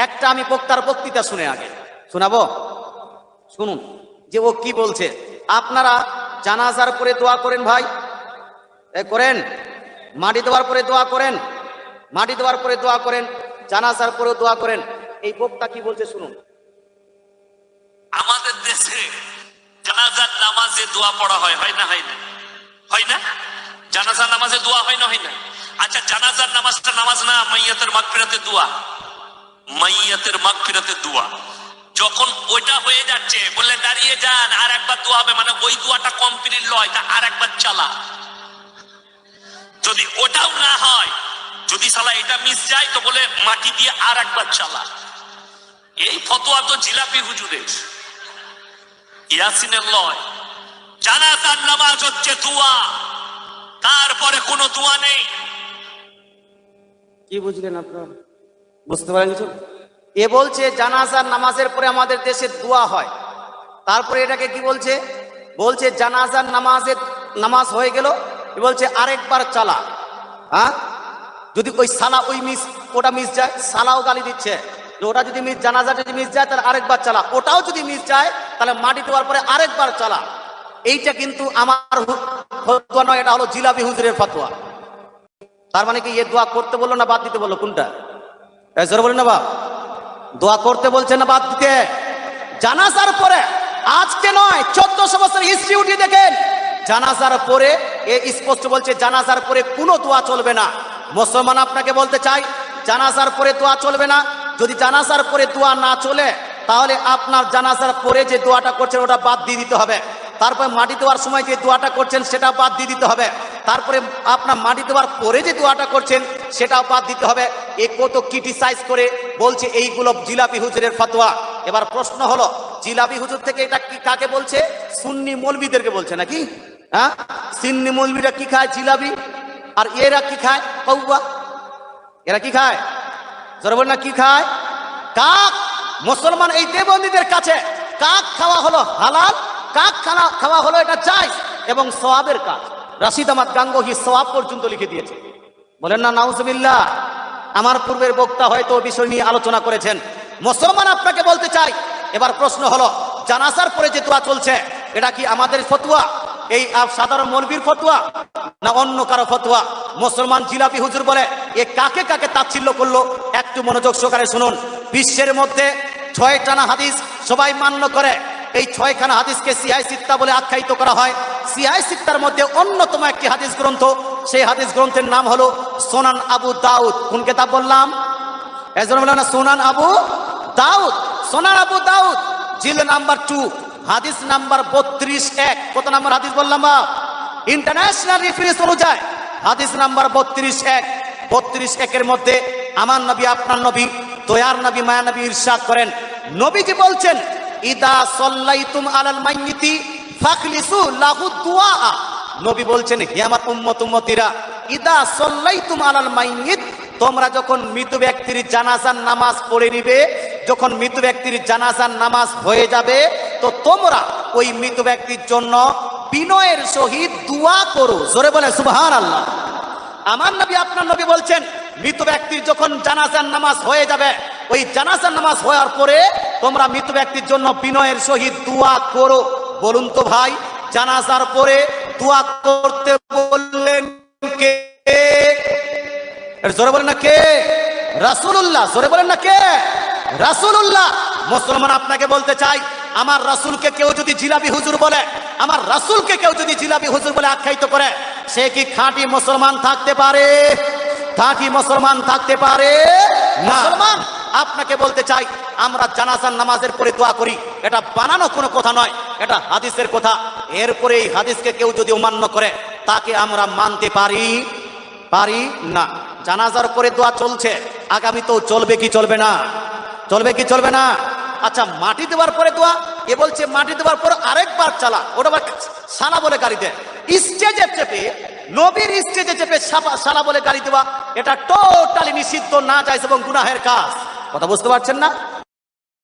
একটা আমি বক্তার বক্তৃতা শুনে আগে। শোনাবো? শুনুন। যে ও কি বলছে? আপনারা জানাজার পরে দোয়া করেন ভাই। করেন। মাটি দেওয়ার পরে দোয়া করেন। মাটি দেওয়ার পরে দোয়া করেন। জানাজার পরে দোয়া করেন। এই বক্তা কি বলছে শুনুন। আমাদের দেশে জানাজার নামাজে দোয়া পড়া হয় হয় না হয় না? হয় না? জানাজার নামাজে দোয়া হয় না হয় না? আচ্ছা জানাজার নামাজটা নামাজ না মাইয়াতের মাগফিরাতে দোয়া? মাইয়াতের মাগফিরাতে দোয়া। যখন ওইটা হয়ে যাচ্ছে, বললে, দাঁড়িয়ে যান, আর একবার দোয়া হবে। মানে ওই দোয়াটা কমপ্লিট লয়, তা আর একবার চালা। যদি ওটাও না হয়, যদি সালা এটা মিস যায়, তো বলে, মাটি দিয়ে আর একবার চালা। এই ফতোয়া তো জিলাপি হুজুরের। ইয়াসিনের লয়। জানাজার নামাজ হচ্ছে দোয়া। তারপরে কোনো দোয়া নেই। কি বুঝলেন আপনারা? বুঝতে পারেন কিছু? এ বলছে, জানাজার নামাজের পরে আমাদের দেশে দোয়া হয়। তারপরে এটাকে কি বলছে? বলছে, জানাজার নামাজের নামাজ হয়ে গেল। এ বলছে, আরেকবার চালা। হ্যাঁ যদি ওই সালা, ওই মিস, ওটা মিস যায়, সালাও গালি দিচ্ছে। ওটা যদি মিস, জানাজা যদি মিস যায়, তাহলে আরেকবার চালা। ওটাও যদি মিস যায়, তাহলে মাটি দেওয়ার পরে আরেকবার চালা। এইটা কিন্তু আমার নয়, এটা হলো জিলাপি হুজুরের ফতোয়া। তার মানে কি, এ দোয়া করতে বলল না বাদ দিতে বলল, কোনটা? জোরে বলেন না বাপ। দোয়া করতে বলছে না বাদ দিতে। জানাজার পরে, আজকে নয়, চোদ্দশো বছর হিস্ট্রি উঠিয়ে দেখেন। জানাজার পরে, এ স্পষ্ট বলছে, জানাজার পরে কোনো দোয়া চলবে না। মুসলমান আপনাকে বলতে চাই, জানাজার পরে দোয়া চলবে না। যদি জানাজার পরে দোয়া না চলে, তাহলে আপনার জানাজার পরে যে দোয়াটা করছেন, ওটা বাদ দিয়ে দিতে হবে। তারপরে মাটি দেওয়ার সময় যে দোয়াটা করছেন, সেটা বাদ দিয়ে দিতে হবে। তারপরে আপনার মাটি দেওয়ার পরে যে দোয়াটা করছেন, সেটাও বাদ দিতে হবে। এ কত ক্রিটিসাইজ করে বলছে এইগুলো জিলাপি হুজুরের ফতোয়া। এবার প্রশ্ন হলো, জিলাপি হুজুর থেকে এটা কি কাকে বলছে? সুন্নি মৌলবিদেরকে বলছে নাকি? হ্যাঁ? সিন্নি মৌলবিরা কি খায় জিলাপি? আর এরা কি খায়? কৌয়া। এরা কি খায়? জোরে না, কি খায়? কাক। মুসলমান এই দেবন্দীদের কাছে কাক খাওয়া হলো হালাল, কাক খাওয়া খাওয়া হলো এটা চাই এবং সোয়াবের কাজ। রাশিদ আহমদ গাঙ্গহি সোয়াব পর্যন্ত লিখে দিয়েছে। বলেন না, নাউজবিল্লাহ। আমার পূর্বের বক্তা হয়তো বিষয় নিয়ে আলোচনা করেছেন। মুসলমান আপনাকে বলতে চাই, এবার প্রশ্ন হলো জানাসার পরে যে দোয়া চলছে, এটা কি আমাদের ফতুয়া? এই সাধারণ মলবির ফতুয়া? না অন্য কারও ফতুয়া? মুসলমান জিলাপি হুজুর বলে, এ কাকে কাকে তাচ্ছিল্য করল? একটু মনোযোগ সহকারে শুনুন। বিশ্বের মধ্যে ছয় টানা হাদিস সবাই মান্য করে। এই ছয়খানা হাদিসকে সিআই সিত্তা বলে আখ্যায়িত করা হয়। সিআই সিত্তার মধ্যে অন্যতম একটি হাদিস গ্রন্থ সেই হাদিস গ্রন্থের নাম হলো সোনান আবু দাউদ। কোন কেতাব বললাম? একজন বললাম না, Sunan Abu Dawud. Sunan Abu Dawud, জিল নাম্বার টু হাদিস নাম্বার বত্রিশ এক। কত নাম্বার হাদিস বললাম বাপ? ইন্টারন্যাশনাল রেফারেন্স অনুযায়ী হাদিস নাম্বার বত্রিশ এক। বত্রিশ একের মধ্যে আমার নবী, আপনার নবী, দয়ার নবী, মায়া নবী ইরশাদ করেন। নবীজি বলছেন, ইদা সল্লাইতুম আলাল মাইয়িতি ফাখলিসু লাহু দুআ। নবী বলছেন, হে আমার উম্মত, উম্মতিরা, ইদা সল্লাইতুম আলাল মাইয়িত, তোমরা যখন মৃত ব্যক্তির জানাজার নামাজ পড়ে নিবে, যখন মৃত ব্যক্তির জানাজার নামাজ হয়ে যাবে, তো তোমরা ওই মৃত ব্যক্তির জন্য বিনয়ের সহিত দোয়া করো। জোরে বলে সুবহান আল্লাহ আমার নবী, আপনার নবী বলছেন, মৃত ব্যক্তির যখন জানাজার নামাজ হয়ে যাবে, ওই জানাজার নামাজ হওয়ার পরে তোমরা মৃত ব্যক্তির জন্য বিনয়ের সহিত দোয়া করো। বলুন তো ভাই, জানাজার পরে দোয়া করতে বললেন কে? জোরে বলেন না কে? রাসূলুল্লাহ, জোরে বলেন না কে? রাসূলুল্লাহ, মুসলমান আপনাকে বলতে চাই, আমার রাসূলকে কেউ যদি জিলাপি হুজুর বলে, আমার রাসূলকে কেউ যদি জিলাপি হুজুর বলে আখ্যায়িত করে, সে কি খাঁটি মুসলমান থাকতে পারে? খাঁটি মুসলমান থাকতে পারে? মুসলমান? আপনাকে বলতে চাই, আমরা জানাজার নামাজের পরে দোয়া করি। এটা বানানো কোনো কথা নয়, এটা হাদিসের কথা। এরপরে এই হাদিসকে কেউ যদি অমান্য করে, তাকে আমরা মানতে পারি পারি না। জানাজার পরে দোয়া চলছে আগামী তো চলবে কি চলবে না? চলবে কি চলবে না? আচ্ছা মাটি দেওয়ার পরে দোয়া, এ বলছে মাটি দেওয়ার পর আরেকবার চালা, ওটা সালা বলে গাড়ি দেয়। স্টেজে চেপে, নবীর স্টেজে চেপে সালা বলে গাড়ি দেওয়া, এটা টোটালি নিষিদ্ধ, না যায় এবং গুনাহের কাজ। কথা বুঝতে পারছেন না?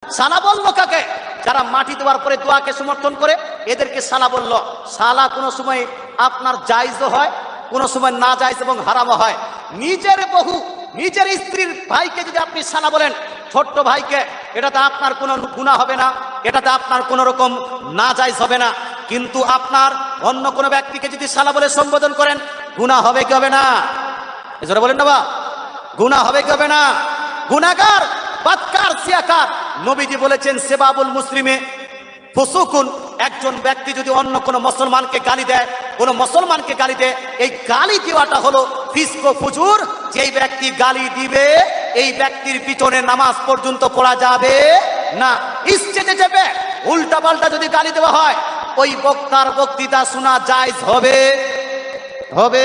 সালা বলল কাকে? যারা মাটি দেওয়ার পরে দোয়াকে সমর্থন করে, এদেরকে সালা বলল, সালা কোনো সময় আপনার জায়জও হয়, কোনো সময় না জায়জ এবং হারামও হয়। নিজের বহু নিজের স্ত্রীর ভাইকে যদি আপনি সালা বলেন, ছোট্ট ভাইকে, এটাতে আপনার কোনো গুণা হবে না, এটাতে আপনার কোনো রকম না যাইজ হবে না। কিন্তু আপনার অন্য কোনো ব্যক্তিকে যদি সালা বলে সম্বোধন করেন গুণা হবে কি হবে না? এজন্য বলেন না বা? গুণা হবে কি হবে না? গুণাগার, বাদকার, সিয়াকার। নবীজি বলেছেন, সেবাবুল মুসলিমে ফুসুকুন, একজন ব্যক্তি যদি অন্য কোনো মুসলমানকে গালি দেয়, কোনো মুসলমানকে গালি দেয়, এই গালি দেওয়াটা হলো ফিসকো ফুজুর, যেই ব্যক্তি গালি দিবে, এই ব্যক্তির পিছনে নামাজ পর্যন্ত পড়া যাবে না। স্টেজে যাবে উল্টা পাল্টা যদি গালি দেওয়া হয়, ওই বক্তার বক্তৃতা শোনা জায়জ হবে? হবে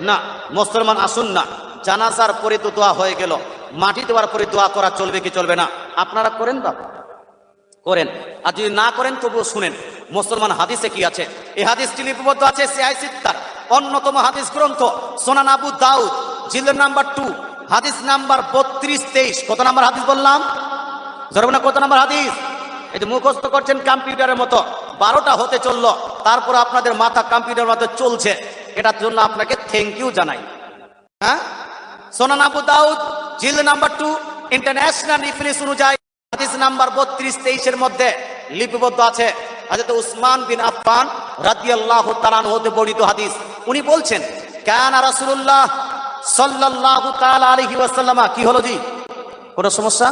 না। মুসলমান আসুন না। জানাজার পরে তো দোয়া হয়ে গেল। মাটি দেওয়ার পরে দোয়া করা চলবে কি চলবে না? আপনারা করেন বাবা করেন। আর যদি না করেন, তবুও শুনেন। মুসলমান হাদিসে কি আছে? এই হাদিসটি লিপিবদ্ধ আছে অন্যতম হাদিস গ্রন্থ, সোনান আবু দাউদ জিল্লের নাম্বার টু। হাদিস নাম্বার বত্রিশ, তেইশ। কত নাম্বার হাদিস বললাম? জরবনা কত নাম্বার হাদিস? এই যে মুখস্থ করছেন কম্পিউটারের মতো। বারোটা হতে চলল, তারপর আপনাদের মাথা কম্পিউটার মতো চলছে। এটার জন্য আপনাকে থ্যাংক ইউ জানাই। হ্যাঁ? সোনান আবু দাউদ জিল নাম্বার টু ইন্টারন্যাশনাল রিফারেন্স অনুযায়ী হাদিস নাম্বার বত্রিশ, তেইশের মধ্যে লিপিবদ্ধ আছে। হাজরত উসমান বিন আফফান রাদিয়াল্লাহু তাআলা হতে বর্ণিত হাদিস। উনি বলছেন, কানা রাসূলুল্লাহ সাল্লাল্লাহু তাআলা আলাইহি ওয়াসাল্লামা কি হলো জি? কোনো সমস্যা?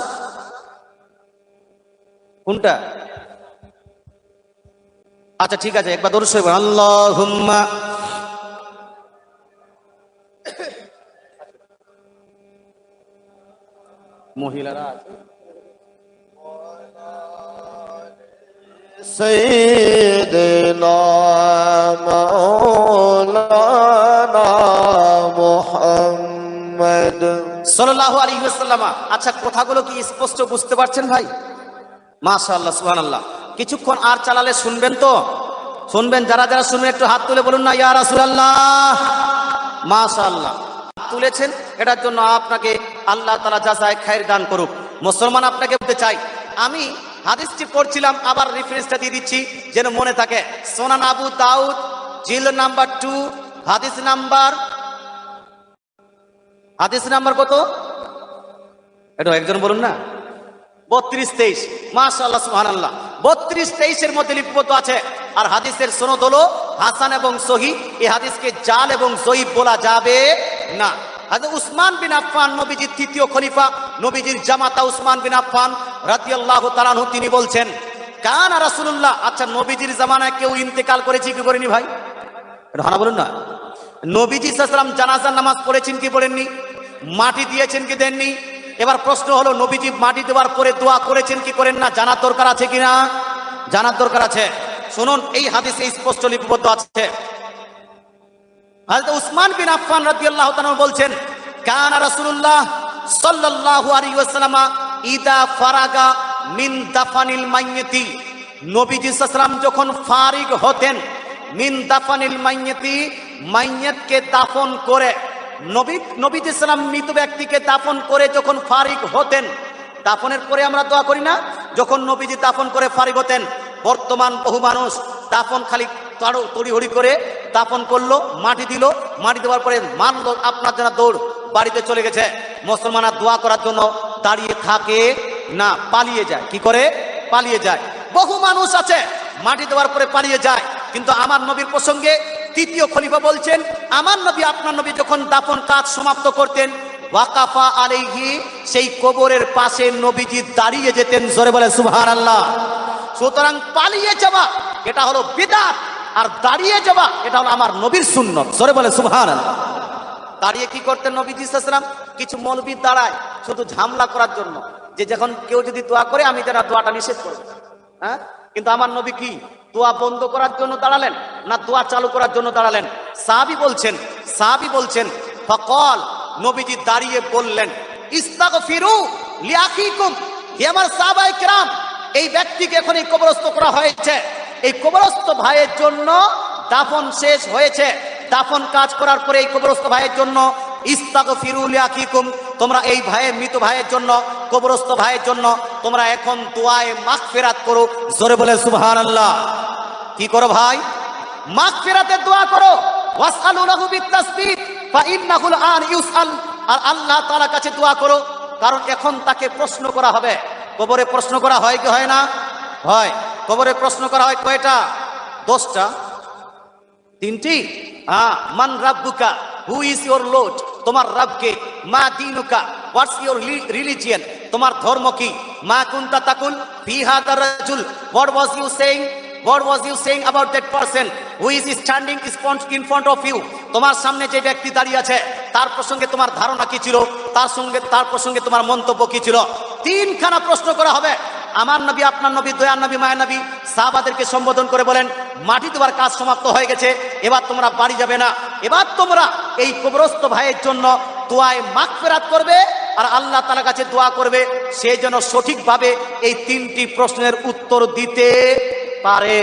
কোনটা? আচ্ছা ঠিক আছে, একবার দরুদ শরীফ মহিলারা আছে سيدنا مولانا محمد সাল্লাল্লাহু আলাইহি ওয়াসাল্লাম আচ্ছা কথাগুলো কি স্পষ্ট বুঝতে পারছেন ভাই মাশাআল্লাহ সুবহানাল্লাহ কিছুক্ষণ আর চালালে শুনবেন তো শুনবেন যারা যারা শুনবেন একটু হাত তুলে বলুন না ইয়া রাসূলুল্লাহ মাশাআল্লাহ হাত তুলেছেন এটার জন্য আপনাকে আল্লাহ তাআলা জাযায় খায়ের দান করুক। মুসলমান আপনাকে বলতে চাই, আমি হাদিসটি পড়ছিলাম, আবার রেফারেন্সটা দিয়ে দিচ্ছি, যেন মনে থাকে। সোনান আবু দাউদ, জিল নাম্বার টু হাদিস নাম্বার হাদিস নাম্বার কত? এটা একজন বলুন না। বত্রিশ তেইশ মাশাল্লাহ সুহান আল্লাহ বত্রিশ তেইশের মধ্যে লিপিবদ্ধ আছে, আর হাদিসের সনদ হলো হাসান এবং সহি। এই হাদিসকে জাল এবং জয়ীব বলা যাবে না। হাজরত উসমান বিন আফফান, নবীজির তৃতীয় খলিফা, নবীজির জামাতা উসমান বিন আফফান রাদিয়াল্লাহু তাআলাহু তিনি বলছেন, কানা রাসূলুল্লাহ? আচ্ছা নবীজির জামানায় কেউ ইন্তেকাল করেছে কি করেনি ভাই? হানা বলুন না। নবীজি সাল্লাম জানাজার নামাজ পড়েছেন কি পড়েননি? মাটি দিয়েছেন কি দেননি? এবার প্রশ্ন হলো, নবীজি মাটি দেওয়ার পরে দোয়া করেছেন কি করেন না? জানার দরকার আছে কিনা? জানার দরকার আছে। শুনুন, এই হাদিসে স্পষ্ট লিপিবদ্ধ আছে। হযরত উসমান বিন আফফান রাদিয়াল্লাহু তাআলা বলছেন, কানা রাসূলুল্লাহ সাল্লাল্লাহু আলাইহি ওয়াসাল্লাম ইদা ফারাগা মিন দাফানিল মাইয়িতি নবীজি সাল্লাম যখন ফারিগ হতেন, মিন দাফানিল মাইয়িতি মাইয়িতকে দাফন করে। নবী, নবীজি সাল্লাম মৃত ব্যক্তিকে দাফন করে যখন ফারিগ হতেন, দাফনের পরে আমরা দোয়া করি না? যখন নবীজি দাফন করে ফারিগ হতেন, বর্তমান বহু মানুষ দাফন খালি তাড়ো তড়িহড়ি করে দাফন করল, মাটি দিল, মাটি দেওয়ার পরে মানল আপনার জন্য দৌড়, বাড়িতে চলে গেছে। মুসলমানরা দোয়া করার জন্য দাঁড়িয়ে থাকে, না, পালিয়ে যায়। কি করে? পালিয়ে যায়। বহু মানুষ আছে, মাটি দেওয়ার পরে পালিয়ে যায়। কিন্তু আমার নবীর প্রসঙ্গে তৃতীয় খলিফা বলছেন, আমার নবী, আপনার নবী যখন দাফন কাজ সমাপ্ত করতেন, ওয়াকাফা আলাইহি, সেই কবরের পাশে নবীজি দাঁড়িয়ে যেতেন, জোরে বলে, সুবহানাল্লাহ। সুতরাং পালিয়ে যাওয়া, এটা হলো বিদাত। আর দাঁড়িয়ে যাওয়া এটা হলো আমার নবীর সুন্নত। জোরে বলে, সুবহানাল্লাহ। দাঁড়িয়ে কি করতেন নবীজি সাল্লাম কিছু মৌলবী দাঁড়ায়, শুধু ঝামলা করার জন্য। যে যখন কেউ যদি দোয়া করে, আমি তারা দোয়াটা নিষেধ করব। হ্যাঁ? কিন্তু আমার নবী কি? দোয়া বন্ধ করার জন্য দাঁড়ালেন, না দোয়া চালু করার জন্য দাঁড়ালেন? সাহাবি বলছেন সাহাবি বলছেন, ফকল, নবীজি দাঁড়িয়ে বললেন ইস্তাগ ফিরু লিয়াকিকুম হে আমার সাহাবায়ে কেরাম, এই ব্যক্তিকে এখন এই কবরস্থ করা হয়েছে। এই কবরস্থ ভাইয়ের জন্য দাফন শেষ হয়েছে। দাফন কাজ করার পরে এই কবরস্থ ভাইয়ের জন্য ইস্তাগ ফিরুল আকিকুম তোমরা এই ভাইয়ের মৃত ভাইয়ের জন্য, কবরস্থ ভাইয়ের জন্য তোমরা এখন দোয়ায় মাখ ফেরাত করো। জোরে বলে সুবহান আল্লাহ কি করো ভাই? মাখ ফেরাতের দোয়া করো। আর আল্লাহ তাআলার কাছে দোয়া করো, কারণ এখন তাকে প্রশ্ন করা হবে। কবরে প্রশ্ন করা হয় কি হয় না? হয়। কবরে প্রশ্ন করা হয়, কয়টা? দশটা। তিনটি? হ্যাঁ মান রাব্বুকা? হু ইজ ইওর লোড তোমার রাবকে? মা দিনুকা? হোয়াটস ইওর রিলিজিয়ান তোমার ধর্ম কি? মা কুন্তা তাকুল? দ্য রাজুল। What was you saying what was you saying about that person who is standing in front of you তোমার সামনে যে ব্যক্তি দাঁড়িয়ে আছে, তার প্রসঙ্গে তোমার ধারণা কি ছিল? তার সঙ্গে, তার প্রসঙ্গে তোমার মন্তব্য কি ছিল? তিনখানা প্রশ্ন করা হবে। আমার নবী, আপনার নবী, দয়ার নবী, মায়ের নবী সাহাবাদেরকে সম্বোধন করে বলেন, মাটি দেওয়ার কাজ সমাপ্ত হয়ে গেছে, এবার তোমরা বাড়ি যাবে না। এবার তোমরা এই কবরস্থ ভাইয়ের জন্য দোয়ায় ফেরাত করবে আর আল্লাহ তাআলার কাছে দোয়া করবে, সে যেন সঠিকভাবে এই তিনটি প্রশ্নের উত্তর দিতে পারে।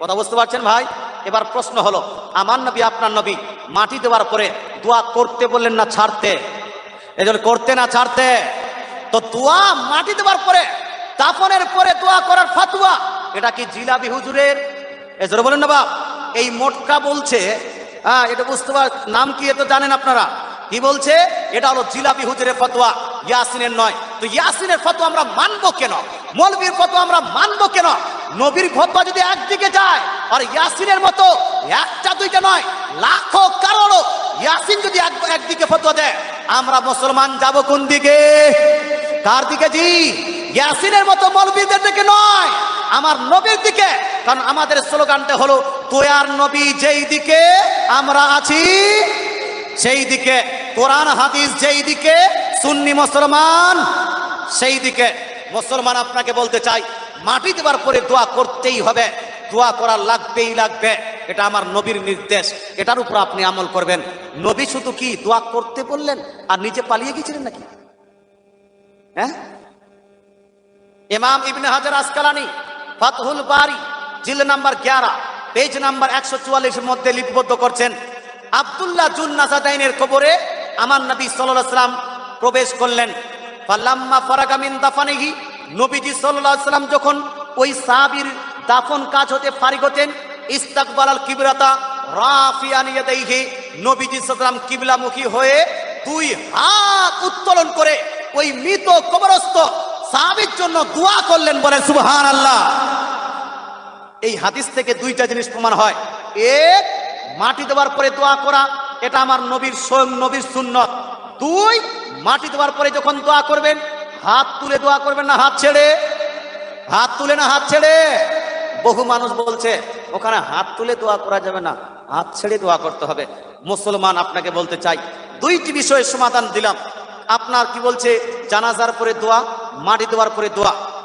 কথা বুঝতে পারছেন ভাই? এবার প্রশ্ন হলো, আমার নবী, আপনার নবী মাটি দেওয়ার পরে দোয়া করতে বললেন না ছাড়তে? এজন্য করতে না ছাড়তে? তো দোয়া মাটি দেওয়ার পরে দাফনের পরে দোয়া করার ফাতুয়া এটা কি জিলাবি হুজুরের? এজন্য বলেন না বাপ। এই মোটকা বলছে হ্যাঁ এটা বুঝতে পার নাম কি তো জানেন আপনারা? কি বলছে? এটা হলো জিলাপি হুজুরের ফতোয়া ইয়াসিনের নয়। তো ইয়াসিনের ফতোয়া আমরা মানবো কেন? মৌলবীর ফতোয়া আমরা মানবো কেন? নবীর ফতোয়া যদি একদিকে যায়, আর ইয়াসিনের মতো একটা দুইটা নয়, লাখো কারোরও ইয়াসিন যদি এক- একদিকে ফতোয়া দেয়, আমরা মুসলমান যাব কোন দিকে? কার দিকে জি? ইয়াসিনের মতো মৌলবীদের দিকে নয়, আমার নবীর দিকে। কারণ আমাদের স্লোগানটা হলো তোয়ার নবী যেই দিকে আমরা আছি, সেই দিকে। কোরআন, হাদিস যেই দিকে, সুন্নি মুসলমান সেই দিকে। মুসলমান আপনাকে বলতে চাই মাটি দেওয়ার পরে দোয়া করতেই হবে। দোয়া করা লাগবেই লাগবে। এটা আমার নবীর নির্দেশ। এটার উপর আপনি আমল করবেন। নবী শুধু কি দোয়া করতে বললেন আর নিজে পালিয়ে গেছিলেন নাকি? হ্যাঁ? Imam Ibn Hajar Asqalani, Fathul Bari, জিল নাম্বার গ্যারা পেজ নাম্বার একশো চুয়াল্লিশের মধ্যে লিপিবদ্ধ করছেন, আব্দুল্লাহ জুন নাসাদাইনের কবরে আমার নবী সাল্লাম প্রবেশ করলেন। ফাল্লাম্মা ফারাগামিন দাফানিহি, নবীজি সাল্লাম যখন ওই সাহাবীর দাফন কাজ হতে ফারিগ হতেন, ইস্তাকবাল আল কিবরাতা রাফিয়ান ইয়াদাইহি, নবীজি সাল্লাম কিবলামুখী হয়ে দুই হাত উত্তোলন করে ওই মৃত কবরস্থ সাহাবির জন্য দোয়া করলেন বলেন সুবহান আল্লাহ এই হাদিস থেকে দুইটা জিনিস প্রমাণ হয়। এক, মাটি দেওয়ার পরে দোয়া করা, এটা আমার নবীর, স্বয়ং নবীর সুন্নত। দুই, মাটি দেওয়ার পরে যখন দোয়া করবেন, হাত তুলে দোয়া করবেন না হাত ছেড়ে? হাত তুলে না হাত ছেড়ে? বহু মানুষ বলছে, ওখানে হাত তুলে দোয়া করা যাবে না, হাত ছেড়ে দোয়া করতে হবে। মুসলমান আপনাকে বলতে চাই, দুইটি বিষয়ে সমাধান দিলাম। আপনার কি বলছে, জানাজার পরে দোয়া মাটি দেওয়ার পরে দোয়া।